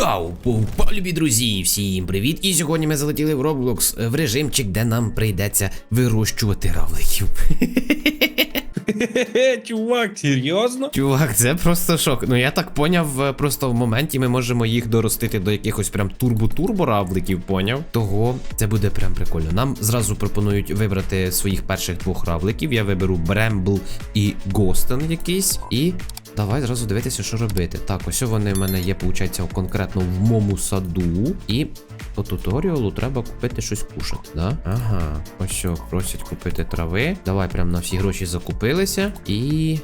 Вау! Повпав, любі друзі! Всім привіт! І сьогодні ми залетіли в Roblox е, в режимчик, де нам прийдеться вирощувати равликів. Чувак, серйозно? Чувак, це просто шок. Ну я так поняв, е, просто в моменті ми можемо їх доростити до якихось прям турбо-турбо равликів, поняв? Того це буде прям прикольно. Нам зразу пропонують вибрати своїх перших двох равликів. Я виберу Брембл і Гостен якийсь. І давай зразу дивитися, що робити. Так, ось вони в мене є, виходить, конкретно в моєму саду. І по туторіалу треба купити щось кушати, да? Ага, ось що, просять купити трави. Давай прям на всі гроші закупилися. І.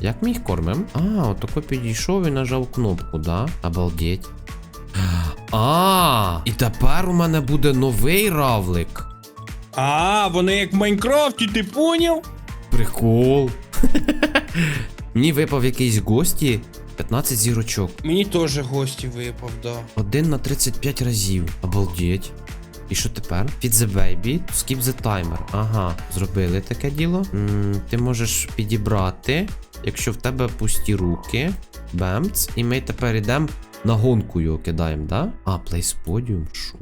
Як ми їх кормимо? А, отако підійшов і нажав кнопку, да? Обалдеть. А, і тепер у мене буде новий равлик. А, вони як в Майнкрафті, ти поняв? Прикол. Мені випав якийсь гості 15 зірочок. Мені теж гості випав, да. Один на 35 разів. Обалдеть. І що тепер? Feed the baby, skip the timer. Ага, зробили таке діло. м ти можеш підібрати, якщо в тебе пусті руки. Бемц. І ми тепер йдемо на гонку його кидаємо, да? А, плейс подіум. Що?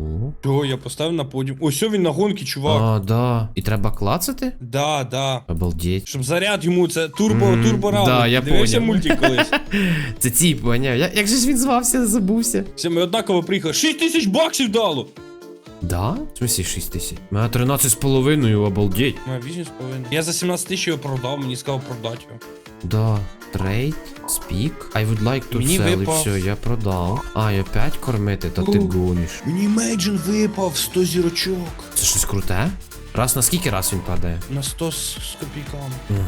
Чого я поставив на подіум? Ось він на гонки, чувак. А, да. І треба клацати? Да, да. Обалдеть. Щоб заряд йому це турбо, mm, турбо раунд. да, я Дивився поняв. мультик колись. Це ці, поняв. Я, як же ж він звався, забувся. Все, ми однаково приїхали. 6 тисяч баксів дало. Да? В смысле 6 тисяч? У мене 13 з половиною, обалдеть. Моя 8 з половиною. Я за 17 тисяч його продав, мені сказав продати його. Да, трейд, спік. I would like to Мені sell, і все, я продав. А, і опять кормити, та ти Ух. гониш. Мені Мейджин випав 100 зірочок. Це щось круте? Раз на скільки раз він падає? На 100 з, з копійками. Угу.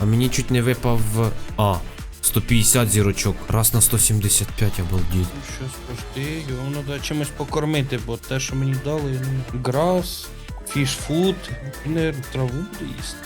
А мені чуть не випав. А, 150 зірочок. Раз на 175, обалдіть. Ну, щось пусти, його треба чимось покормити, бо те, що мені дали, ну, грас, фішфуд, і, траву буде їсти.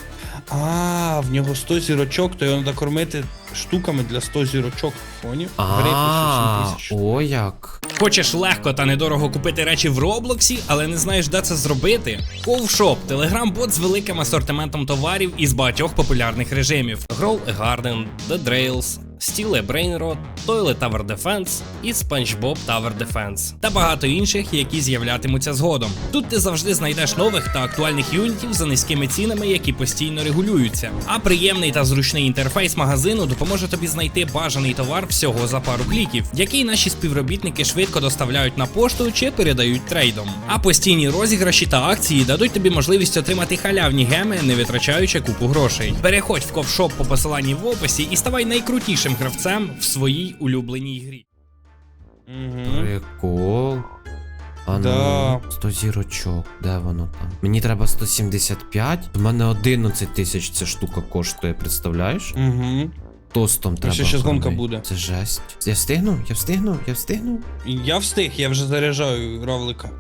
А, в нього 100 зірочок, то його треба кормити штуками для 100 зірочок. Поняв? Бери А, о як. Хочеш легко та недорого купити речі в Роблоксі, але не знаєш, де це зробити? Ковшоп телеграм-бот з великим асортиментом товарів із багатьох популярних режимів: Grow a Garden, The Drails, Steel a Brain Rot, Toilet Tower Defense і SpongeBob Tower Defense та багато інших, які з'являтимуться згодом. Тут ти завжди знайдеш нових та актуальних юнітів за низькими цінами, які постійно регулюються. А приємний та зручний інтерфейс магазину допоможе тобі знайти бажаний товар всього за пару кліків, який наші співробітники швидко доставляють на пошту чи передають трейдом. А постійні розіграші та акції дадуть тобі можливість отримати халявні геми, не витрачаючи купу грошей. Переходь в ковшоп по посиланні в описі і ставай найкрутішим гравцем в своїй улюбленій грі. Прикол. А Да. ну, 100 зірочок, де воно там? Мені треба 175. У мене 11 тисяч ця штука коштує, представляєш? Угу. Тостом треба. ще щас гонка буде. Це жесть. Я встигну? Я встигну? Я встигну? Я встиг, я вже заряджаю равлика.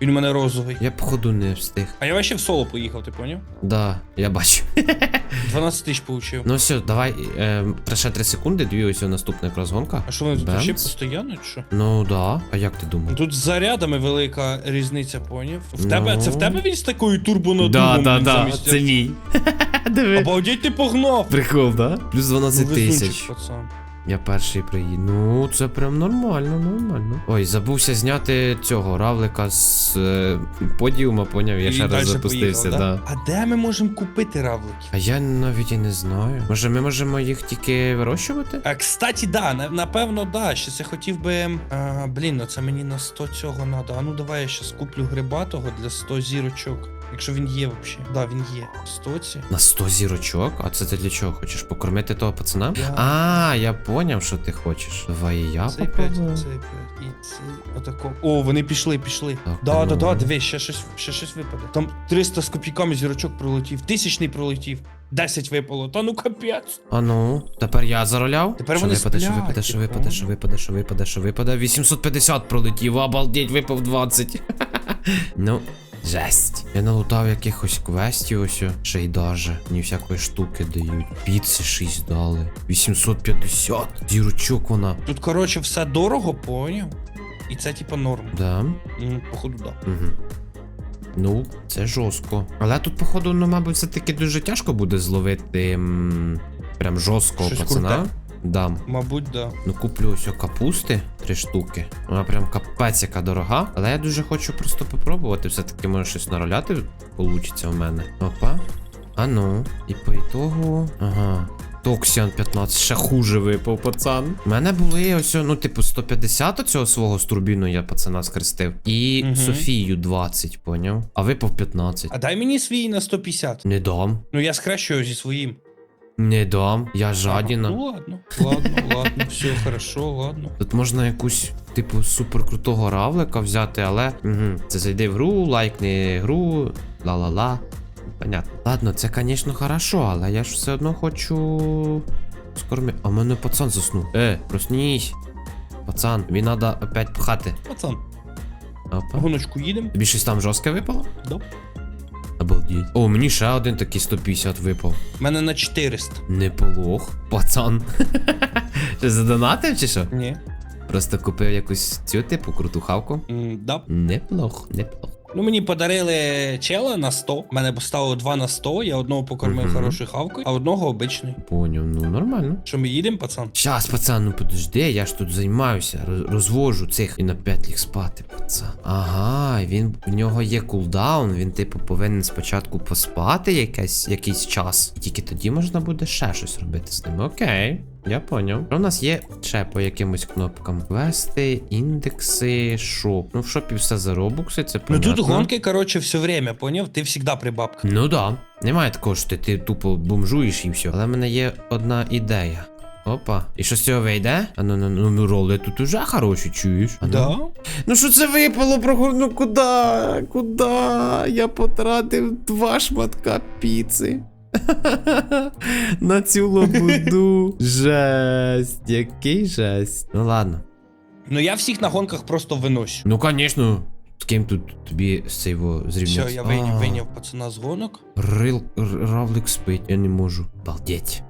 Він у мене розовий. Я походу не встиг. А я вообще в соло поїхав, ти поняв? Да, я бачу. 12 тисяч получив. Ну все, давай. Е, ще 3 секунди, дві ось наступна якраз гонка. А що вони тут Бемц. вообще постійно, чи що? Ну да. А як ти думаєш? Тут з зарядами велика різниця, поняв? В Ну. тебе це в тебе він з такою турбонадувом? Да, да, блін, да. замість- Це мій. Диви. Обалдеть ти погнав! Прикол, да? Плюс 12 Ну, везунчик, тисяч. пацан. Я перший приїду. Ну, це прям нормально, нормально. Ой, забувся зняти цього равлика з е, подіума, поняв, я І ще раз дальше запустився, поїхав, да. А де ми можемо купити равликів? А я навіть і не знаю. Може, ми можемо їх тільки вирощувати? А, кстати, да, на- напевно, да. Щас я хотів би. А, блін, ну це мені на 100 цього надо. А ну давай я щас куплю грибатого для 100 зірочок. Якщо він є взагалі. Да, він є. 100 ці. На 100 зірочок? А це ти для чого? Хочеш покормити того пацана? Я- А, я поняв, що ти хочеш. Давай і я Цей попробую. 5, цей 5 і цей. Отако. О, вони пішли, пішли. Так, Да, ну. да, да, дивись, ще щось, ще щось випаде. Там 300 з копійками зірочок пролетів, тисячний пролетів, 10 випало. Та ну капець. А ну, тепер я зароляв? Тепер що вони випаде, що сплять, випаде, що випаде, що випаде, що випаде, що випаде. 850 пролетів, обалдеть, випав 20. ну, жесть. Я налутав якихось квестів ось, ще й даже. Мені всякої штуки дають. Піци 6 дали. 850. Дірочок вона. Тут, коротше, все дорого, поняв? І це типа норм. Да. М, Походу, да. Угу. Ну, це жорстко. Але тут, походу, ну, мабуть, все-таки дуже тяжко буде зловити м, прям жорсткого Щось пацана. круте. Дам. Мабуть, да. Ну куплю ось капусти, три штуки. Вона прям капець яка дорога. Але я дуже хочу просто попробувати. Все-таки може щось нароляти получиться у мене. Опа. А ну. І по ітогу. Ага. Токсіан 15, ще хуже випав, пацан. У мене були ось, ну, типу, 150 оцього свого з турбіну я пацана скрестив. І Мгм. Софію 20, поняв? А випав 15. А дай мені свій на 150. Не дам. Ну я скращую зі своїм. Не дам. Я жадіна. Ну ладно, ладно, ладно, все хорошо, ладно. Тут можна якусь, типу, суперкрутого равлика взяти, але угу, це зайди в гру, лайкни гру, ла-ла-ла. Понятно. Ладно, це, звісно, хорошо, але я ж все одно хочу. Скормі. А мене пацан заснув. Е, проснись. Пацан, він треба опять пхати. Пацан, Опа. гоночку їдемо. Тобі щось там жорстке випало? Да. Обалдіть. О, мені ще один такий 150 випав. У мене на 400. Не полох. Пацан. Ти задонатив чи що? Ні. Просто купив якусь цю типу круту хавку. М, Да. Неплох, неплох. Ну мені подарили чела на 100. У мене поставило 2 на 100. Я одного покормив Мгм. хорошою хавкою, а одного обичний. Поняв, ну нормально. Що ми їдемо, пацан? Щас, пацан, ну подожди, я ж тут займаюся, роз- розвожу цих і на 5 ліг спати, пацан. Ага, він в нього є кулдаун, він, типу, повинен спочатку поспати якесь, якийсь час. І тільки тоді можна буде ще щось робити з ним. Окей. Я поняв. Що в нас є ще по якимось кнопкам? Квести, індекси, шоп. Ну, в шопі все за робукси, це Ну тут гонки, коротше, все время, поняв? Ти завжди при бабках. Ну да. Немає такого, що ти, ти тупо бомжуєш і все. Але в мене є одна ідея. Опа. І що з цього вийде? А ну ну ну ну роли тут уже хороші, чуєш? А ну. Да? Ну що це випало про ну куди? Куди? Я потратив два шматка піци. На цю лобуду. Жесть, який жесть. Ну ладно. Ну я всіх на гонках просто виносю. Ну, звісно, з ким тут тобі з цього зрівняти? Все, я вийняв, вийняв пацана з гонок. Рил, равлик спить, я не можу. Балдеть.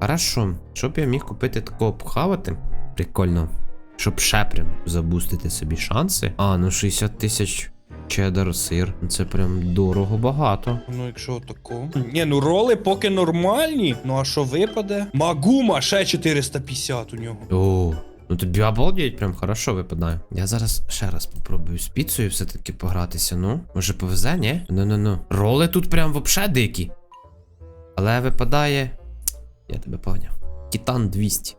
Хорошо, щоб я міг купити такого похавати. Прикольно. Щоб ще прям забустити собі шанси. А, ну 60 тисяч чеддер сир. Це прям дорого багато. Ну, якщо тако. Ні, ну роли поки нормальні. Ну а що випаде? Магума ще 450 у нього. О, ну тобі обалдеть, прям хорошо випадає. Я зараз ще раз попробую з піцею все-таки погратися, ну. Може повезе, ні? Ну-ну-ну. Роли тут прям вообще дикі. Але випадає. Я тебе поняв. Титан 200.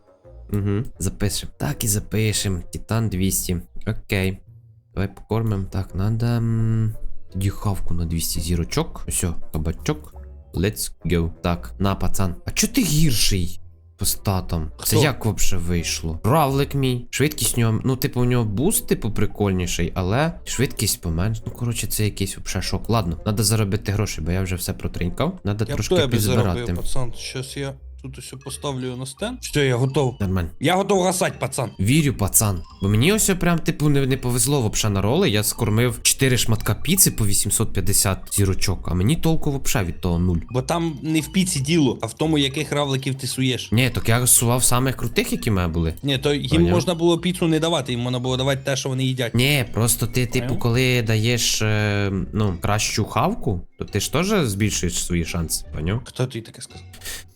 Угу. Запишем. Так і запишем. Титан 200. Окей. Давай покормим. Так, надо. Тоді хавку на 200 зірочок. Все, кабачок. Let's go. Так, на, пацан. А чо ти гірший? По статам. Це як вообще вийшло? Равлик мій. Швидкість у нього. Ну, типу, у нього буст, типу, прикольніший, але швидкість поменш. Ну, коротше, це якийсь вообще шок. Ладно, треба заробити гроші, бо я вже все протринькав. Надо Я б трошки тебе підзбирати. заробив, пацан. Щас я тут усе поставлю на стенд. Все, я готов. Нормально. Я готов гасать, пацан. Вірю, пацан. Бо мені ось прям, типу, не, не повезло вообще на роли. Я скормив 4 шматка піци по 850 зірочок, а мені толку вообще від того нуль. Бо там не в піці діло, а в тому, яких равликів ти суєш. Ні, так я сував самих крутих, які в мене були. Ні, то їм Поняв. можна було піцу не давати, їм можна було давати те, що вони їдять. Ні, просто ти, типу, Поняв? коли даєш е, ну, кращу хавку, то ти ж теж збільшуєш свої шанси, поняв? Хто тобі таке сказав?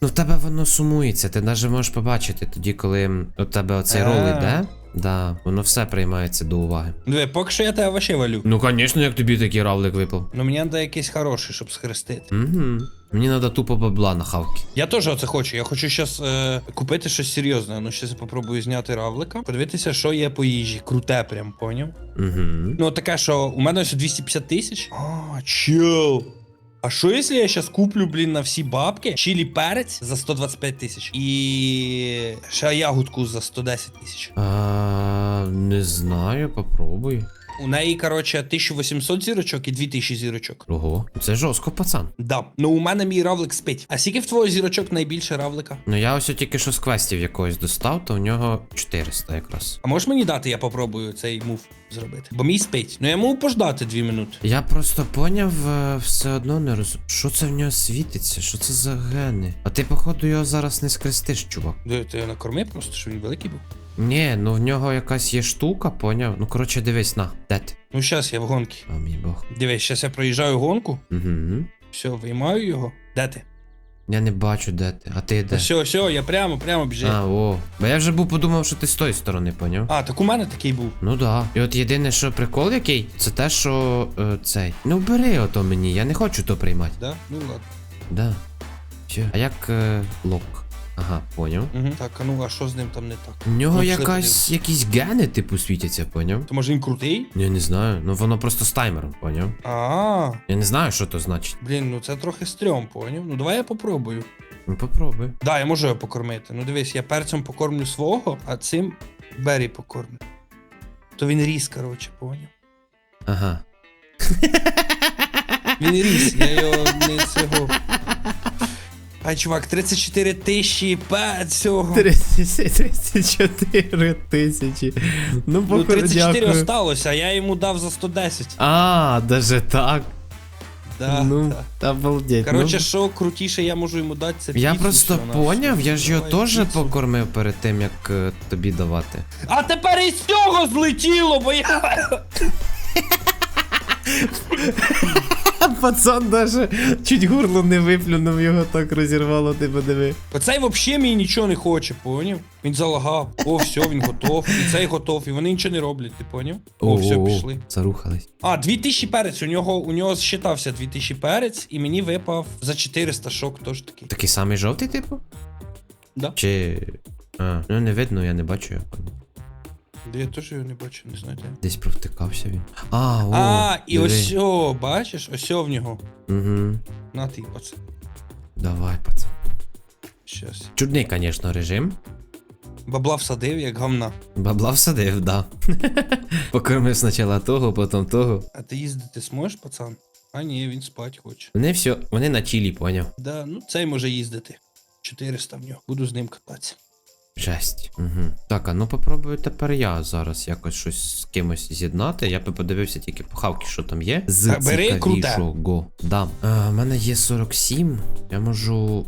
Ну в тебе воно сумується, ти навіть можеш побачити тоді, коли у тебе оцей рол А. іде. Да, воно все приймається до уваги. Диви, поки що я тебе вообще валю. Ну, звісно, як тобі такий равлик випав. Ну мені треба якийсь хороший, щоб схрестити. Угу. Мені треба тупо бабла на хавки. Я теж оце хочу. Я хочу зараз е, купити щось серйозне. Ну, щас я попробую зняти равлика, подивитися, що є по їжі. Круте, прям, поняв? Угу. Ну, таке, що у мене ось 250 тисяч. А, чел. А що якщо я зараз куплю, блін, на всі бабки чилі перець за 125 тисяч і ще ягодку за 110 тисяч. А, не знаю, попробуй. У неї, коротше, 1800 зірочок і 2000 зірочок. Ого, це жорстко, пацан. Да. Ну у мене мій равлик спить. А скільки в твого зірочок найбільше равлика? Ну я ось тільки що з квестів якогось достав, то у нього 400 якраз. А можеш мені дати, я попробую цей мув зробити? Бо мій спить. Ну я можу пождати 2 минути. Я просто поняв, е, все одно не роз... Що це в нього світиться? Що це за гени? А ти, походу, його зараз не скрестиш, чувак. Де ти його накорми просто, щоб він великий був. Ні, ну в нього якась є штука, поняв? Ну коротше, дивись на. Де ти? Ну щас я в гонки. О, мій бог. Дивись, щас я проїжджаю гонку. Угу. Все, виймаю його. Де ти? Я не бачу, де ти. А ти де? Все, все, я прямо, прямо біжи. А, о. Бо я вже був подумав, що ти з тої сторони, поняв? А, так у мене такий був. Ну да. І от єдине, що прикол який, це те, що е, цей. Ну бери ото мені, я не хочу то приймати. Да? Ну ладно. Да. Все. А як е, лок? Ага, поняв. Угу. Так, а ну а що з ним там не так? У нього Ну, якась якісь гени, типу, світяться, поняв? То може він крутий? Я не знаю. Ну воно просто з таймером, поняв? А, Я не знаю, що то значить. блін, ну це трохи стрьом, поняв? Ну давай я попробую. Ну попробуй. Да, я можу його покормити. Ну дивись, я перцем покормлю свого, а цим Бері покормлю. То він ріс, коротше, поняв. Ага. Він ріс, я його не цього. Ай, чувак, 34 тисячі цього. 34 тисячі. Ну, Ну, 34 осталося, а я йому дав за 110. А, даже так. Да, ну, да. обалдеть. Коротше, ну, що крутіше я можу йому дати, це я піцу просто поняв, я ж його Давай теж піцу. покормив перед тим, як е, тобі давати. А тепер із цього злетіло, бо я. Пацан даже чуть горло не виплюнув, його так розірвало, ти подиви. Оцей взагалі мені нічого не хоче, поняв? Він залагав. О, все, він готов. І цей готов, і вони нічого не роблять, ти поняв? О, все, пішли. Зарухались. А, 2000 перець. У нього у нього считався 2000 перець, і мені випав за 400 шок теж такий. Такий самий жовтий, типу? Да. Чи. А, ну не видно, я не бачу його. Де я теж його не бачу, не знаю. де. Десь провтикався він. А, о, а, і диви. ось, о, бачиш, ось о в нього. Угу. На ти, пацан. Давай, пацан. Щас. Чудний, звісно, режим. Бабла всадив, як гамна. Бабла всадив, да. Покормив спочатку того, потім того. А ти їздити зможеш, пацан? А ні, він спать хоче. Вони все, вони на чилі, поняв. Да, ну цей може їздити. 400 в нього. Буду з ним кататися. Жесть. Угу. Так, а ну попробую тепер я зараз якось щось з кимось з'єднати. Я би подивився тільки по хавки, що там є. З Та бери цікавішого. Да. А, в мене є 47. Я можу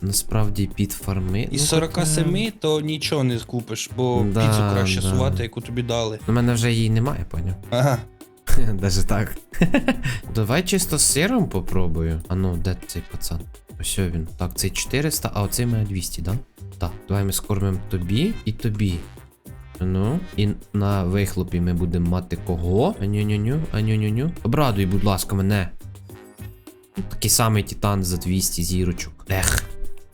насправді підфарми. Із Ну, так, е, 47 то нічого не скупиш, бо Да, піцу краще да. сувати, яку тобі дали. У мене вже її немає, поняв. Ага. Даже так. Давай чисто з сиром попробую. А ну, де цей пацан? Ось він. Так, цей 400, а оцей має 200, да? Так, давай ми скормимо тобі і тобі. Ну, і на вихлопі ми будемо мати кого? Аню-ню-ню, аню-ню-ню. Обрадуй, будь ласка, мене. Такий самий титан за 200 зірочок. Ех.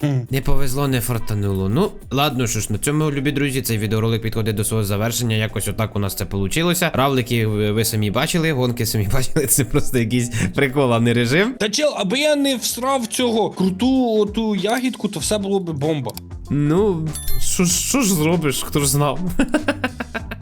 Не повезло, не фартануло. Ну, ладно, що ж, на цьому, любі друзі, цей відеоролик підходить до свого завершення. Якось отак у нас це вийшло. Равлики ви, самі бачили, гонки самі бачили. Це просто якийсь прикол, а не режим. Та чел, аби я не всрав цього круту оту ягідку, то все було би бомба. Ну, що ж зробиш, хто ж знав?